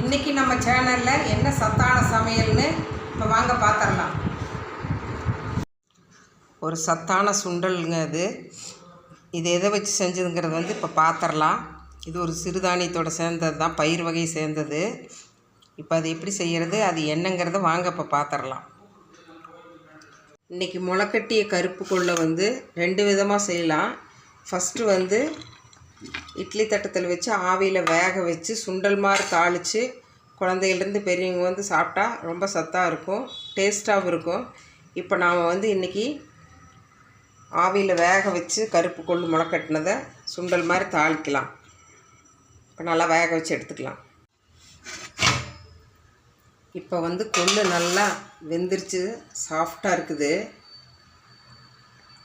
இன்றைக்கி நம்ம சேனலில் என்ன சத்தான சமையல்னு இப்போ வாங்க பார்த்துடலாம் ஒரு சத்தான சுண்டலுங்க அது. இது எதை வச்சு செஞ்சதுங்கிறது வந்து இப்போ பார்த்துடலாம் இது ஒரு சிறுதானியத்தோடு சேர்ந்தது தான் பயிர் வகை சேர்ந்தது. இப்போ அது எப்படி செய்கிறது அது என்னங்கிறத வாங்க இப்போ பார்த்துடலாம் இன்றைக்கி முளைக்கட்டிய கருப்பு கொள்ளை வந்து ரெண்டு விதமாக செய்யலாம். ஃபஸ்ட்டு வந்து இட்லி தட்டத்தில் வச்சு ஆவியில் வேக வச்சு சுண்டல் மாதிரி தாளித்து குழந்தைகள்லேருந்து பெரியவங்க வந்து சாப்பிட்டா ரொம்ப சத்தாக இருக்கும் டேஸ்ட்டாகவும் இருக்கும். இப்போ நாம் வந்து இன்றைக்கி ஆவியில் வேக வச்சு கருப்பு கொள்ளு முளைக்கட்டினதை சுண்டல் மாதிரி தாளிக்கலாம். இப்போ நல்லா வேக வச்சு எடுத்துக்கலாம். இப்போ வந்து கொள்ளு நல்லா வெந்துருச்சு சாஃப்டாக இருக்குது.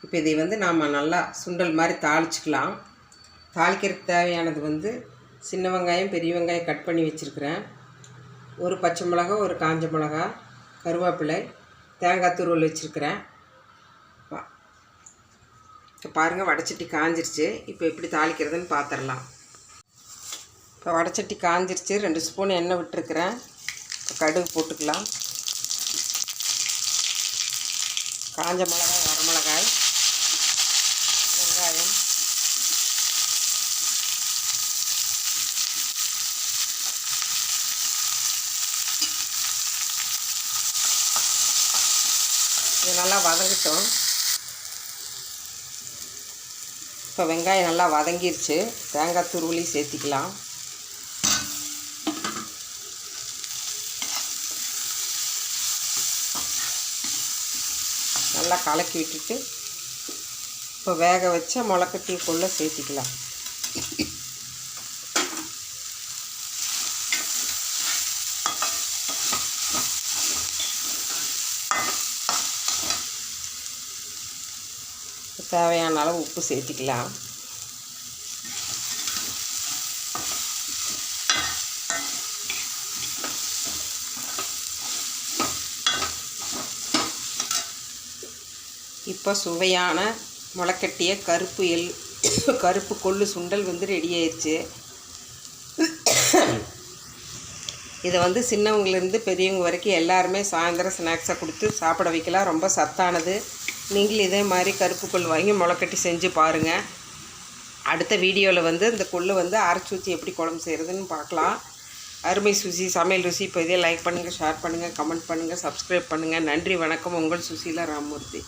இப்போ இதை வந்து நாம் நல்லா சுண்டல் மாதிரி தாளிச்சிக்கலாம். தாளிக்கிறதுக்கு தேவையானது வந்து சின்ன வெங்காயம் பெரிய வெங்காயம் கட் பண்ணி வச்சுருக்கிறேன். ஒரு பச்சை மிளகா ஒரு காஞ்ச மிளகா கருவேப்பிலை தேங்காய் துருவல் வச்சுருக்கிறேன். இப்போ பாருங்கள் வடைச்சட்டி காஞ்சிருச்சு. இப்போ எப்படி தாளிக்கிறதுன்னு பார்த்துடலாம் இப்போ வடைச்சட்டி காஞ்சிருச்சு. ரெண்டு ஸ்பூன் எண்ணெய் விட்டுருக்குறேன். இப்போ கடுகு போட்டுக்கலாம். காஞ்ச மிளகாய் வரமிளகாய் வெங்காயம் இது நல்லா வதங்கட்டும். இப்போ வெங்காயம் நல்லா வதங்கிருச்சு. தேங்காய் துருவலி சேர்த்திக்கலாம். நல்லா கலக்கி விட்டுட்டு இப்போ வேக வச்ச முளைக்கட்டிக்குள்ளே சேர்த்திக்கலாம். தேவையான அளவு உப்பு சேர்த்திக்கலாம். இப்போ சுவையான முளைக்கட்டிய கருப்பு எள் கருப்பு கொள்ளு சுண்டல் வந்து ரெடி ஆயிடுச்சு. இதை வந்து சின்னவங்கலேருந்து பெரியவங்க வரைக்கும் எல்லாருமே சாயந்தரம் ஸ்நாக்ஸாக கொடுத்து சாப்பிட வைக்கலாம். ரொம்ப சத்தானது. நீங்களும் இதே மாதிரி கருப்பு கொள் வாங்கி முளைக்கட்டி செஞ்சு பாருங்கள் அடுத்த வீடியோவில் வந்து இந்த கொள்ளு வந்து அரைச்சி ஊற்றி எப்படி குழம்பு செய்கிறதுன்னு பார்க்கலாம். அருமை சுசி சமையல் ருசி இப்போ இதே லைக் பண்ணுங்கள் ஷேர் பண்ணுங்கள் கமெண்ட் பண்ணுங்கள் சப்ஸ்கிரைப் பண்ணுங்கள் நன்றி வணக்கம். உங்கள் சுசீலா ராமூர்த்தி.